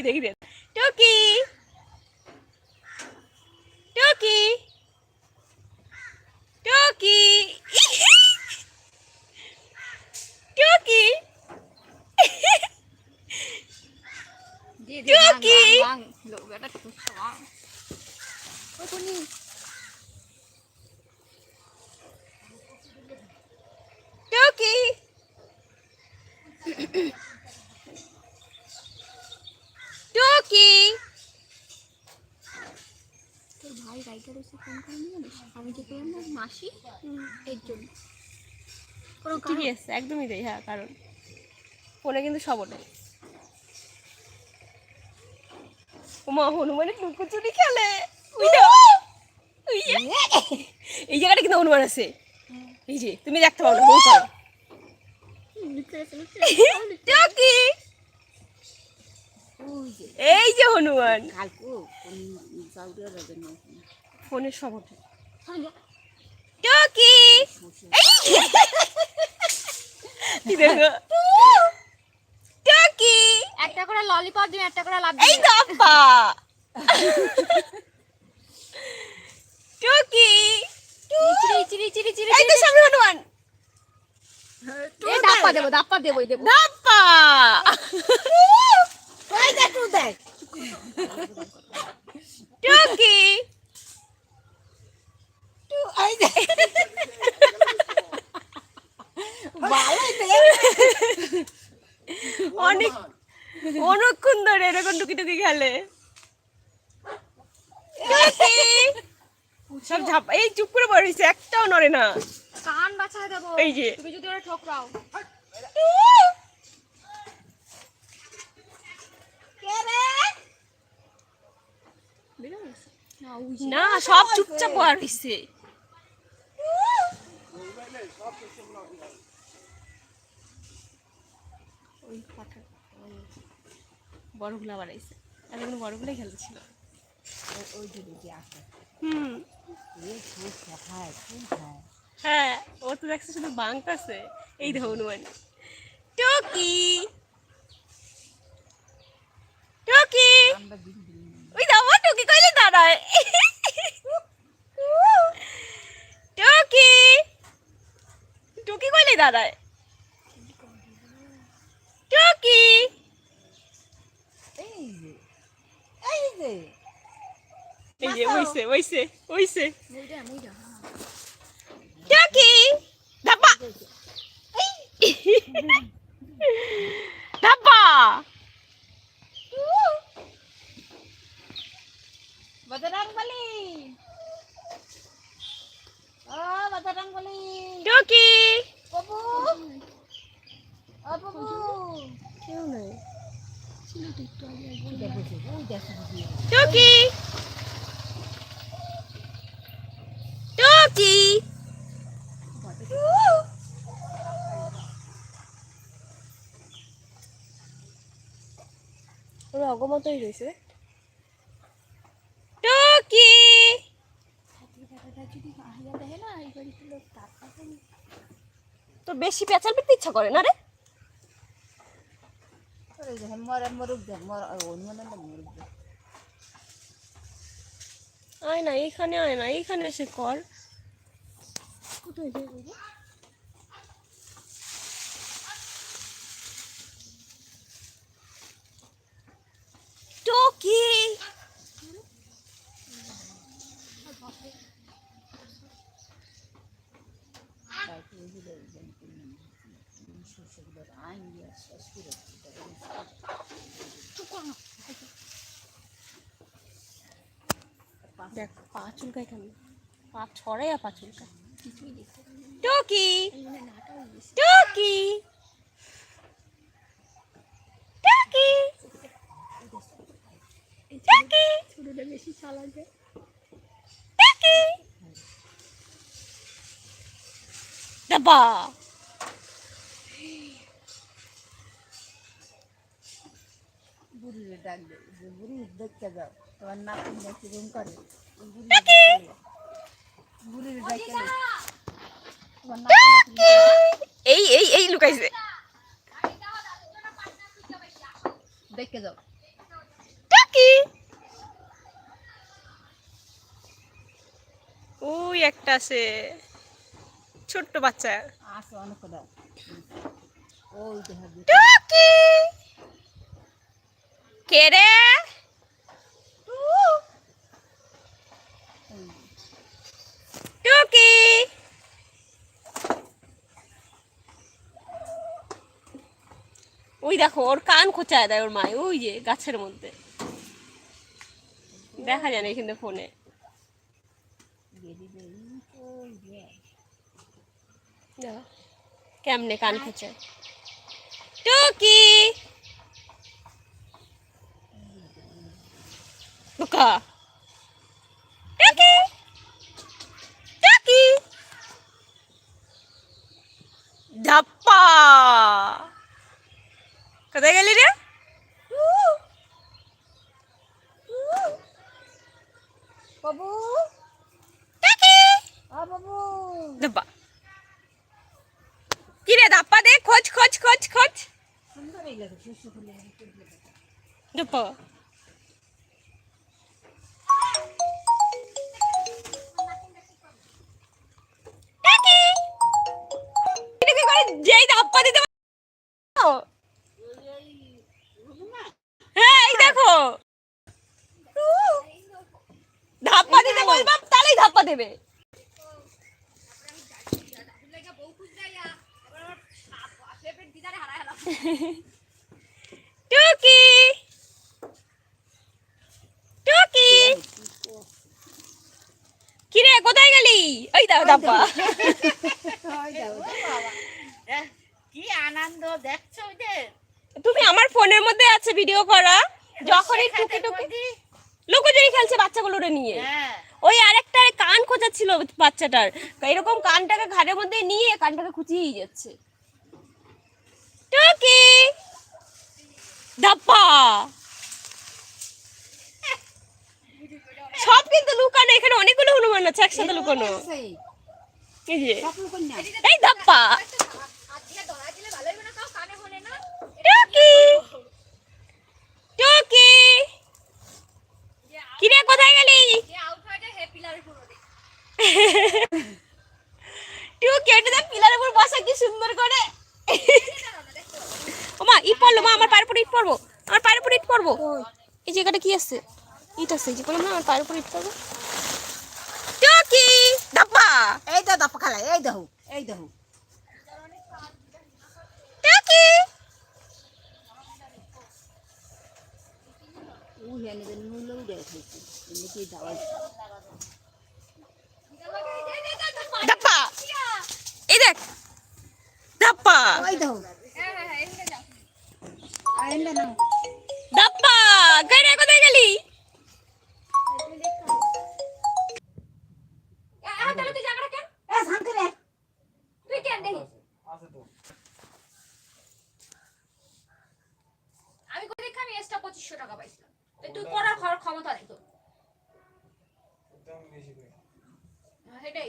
এই দেখি দেখ। টুকি। টুকি। টুকি। টুকি। টুকি টুকি তোর ভাই রাইটার এসে ফোন করে নিয়ে জানিস আমি যে পেলাম না? মাসি এর জন্য। কোনো ঠিকই আছে একদমই দেই হ্যাঁ কারণ ফোনে কিন্তু সব ওঠে ওমা হনুমানের লুকোচুরি খেলে। এই জায়গাটা কিন্তু হনুমান আছে। এই যে তুমি দেখতে পাও না এই যে হনুমান। কালকে কোন সাউদি আরবের নৌকা ফোনে সব ওঠে চল যা। টুকি দেখো? টুকি। একটা করে ললিপপ দিন একটা করে লাভ এই আপা টুকি। চিড়ি চিড়ি চিড়ি চিড়ি এই তো সামনে হনুমান। দাপ্পা দেবো দাপ্পা দেবো। এই দেবো দাপ্পা টুকি তুই ওই দেখ ভালোই দেখ অনেক অনেকক্ষণ ধরে এরকম টুকি টুকি খেলে সব ঝাপ এই চুপ করে পড়েছে একটাও নড়ে না। কান বাঁচা দেবো। এই যে। তুমি যদি ওরা ঠোকরাও। না না সব চুপচাপ আর হইছে ওই পাঠা বড়গুলা বাড়াইছে। আর এখন বড়গুলাই ওই যে আসে হুম। হ্যাঁ ও তো দেখছে শুধু বাঙ্ক আছে এই দেখো হনুমান। টুকি। টুকি। ওই দাও টুকি কইলে দাঁড়ায়। টুকি। টুকি কইলে দাঁড়ায়। টুকি এই যে এই যে এই যে ওইছে ওইছে ওইছে মুইটা মুইটা হ্যাঁ। টুকি ধাপা কেউ নাই তো টুকি টুকি ওরা অগমতই রয়েছে। টুকি তোর বেশি পেঁচাল পেতে ইচ্ছা করে না রে? মরে মরুক দে মর অন্য না মরুক দে আয় না এইখানে আয় না এইখানে এসে কর। কোথায় যাব? টুকি! তারপরে ওই যে আইন দিয়ে শেষ করে দেখ। পা চুলকায় কেন পা ছড়াই পা চুলকায় টুকি। টুকি। টুকি। টুকি। ছোটটা বেশি টুকি। ডাবা বুড়িরে ডাকবে দেয় যে বুড়ি দেখতে যাও। তোমার নাতন নাকি রুম করে? বুড়িরে ডাকে এই এই এই লুকাইছে। দেখতে যাও। ডাকি ওই একটা আছে ছোট্ট বাচ্চা। আছে অনেক ওই দেখা কে ওই দেখো, ওর কান খোঁচায় দেয় ওর মায়, ওই যে গাছের মধ্যে। দেখা যায় না এখানে ফোনে। কেমনে কান খোঁচায়। টুকি। বোকা টুকি টুকি ধাপ্পা কোথায় গেলি রে বাবু টুকি আ বাবু ধাপ্পা কি রে ধাপ্পা দে খোঁজ খোঁজ খোঁজ খোঁজ সুন্দর এই লাগে শস্য ফুলে ধাপ্পা যেই ধাপ্পা দিতে হ্যাঁ এই দেখো। ধাপ্পা দিতে বলবা তাহলেই ধাপ্পা দেবে। টুকি। টুকি। কিরে কোথায় গেলি? ওই দাও এহ, কি আনন্দ দেখছ ওদের তুমি আমার ফোনের মধ্যে আছে ভিডিও করা। যখনই টুকি টুকি লুকোচুরি খেলছে বাচ্চাগুলোরে নিয়ে। হ্যাঁ। ওই আরেকটা কান খোঁচাচ্ছিল বাচ্চাটার। এরকম কানটাকে ঘাড়ের মধ্যে নিয়ে কানটাকে খুঁচিয়ে যাচ্ছে। টুকি! ধাপ্পা সব কিন্তু লুকানো এখানে অনেকগুলো হনুমান আছে একসাথে লুকানো। এই যে। এই ধাপ্পা হাত দিয়ে ধরা দিলে ভালোই হবে না তাও কানে হলে না টুকি। টুকি। কিরে কোথায় গেলি? টুকি এটা দেখ পিলারের উপর বসা কি সুন্দর করে। ওমা ইট পড়ল মা আমার পায়ের উপর ইট পড়ব। আমার পায়ের উপর ইট পড়ব। এই জায়গাটা কি আছে? ইট আছে এই যে বললাম না আমার পায়ের উপর ইট পড়ব। টুকি ধাপ্পা এই দাও দাপা খালা এই দাও এই দাও টুকি। ও হেনে দেন মুলো দেখাইছি এমনি দাওয়াই ধাপ্পা এই দেখ! ওই দাও। হ্যাঁ হ্যাঁ হ্যাঁ কোথায় গেলি? আমি করে। দেখি? আমি এক্সট্রা পঁচিশশো টাকা পাইছিলাম। ক্ষমতা নেই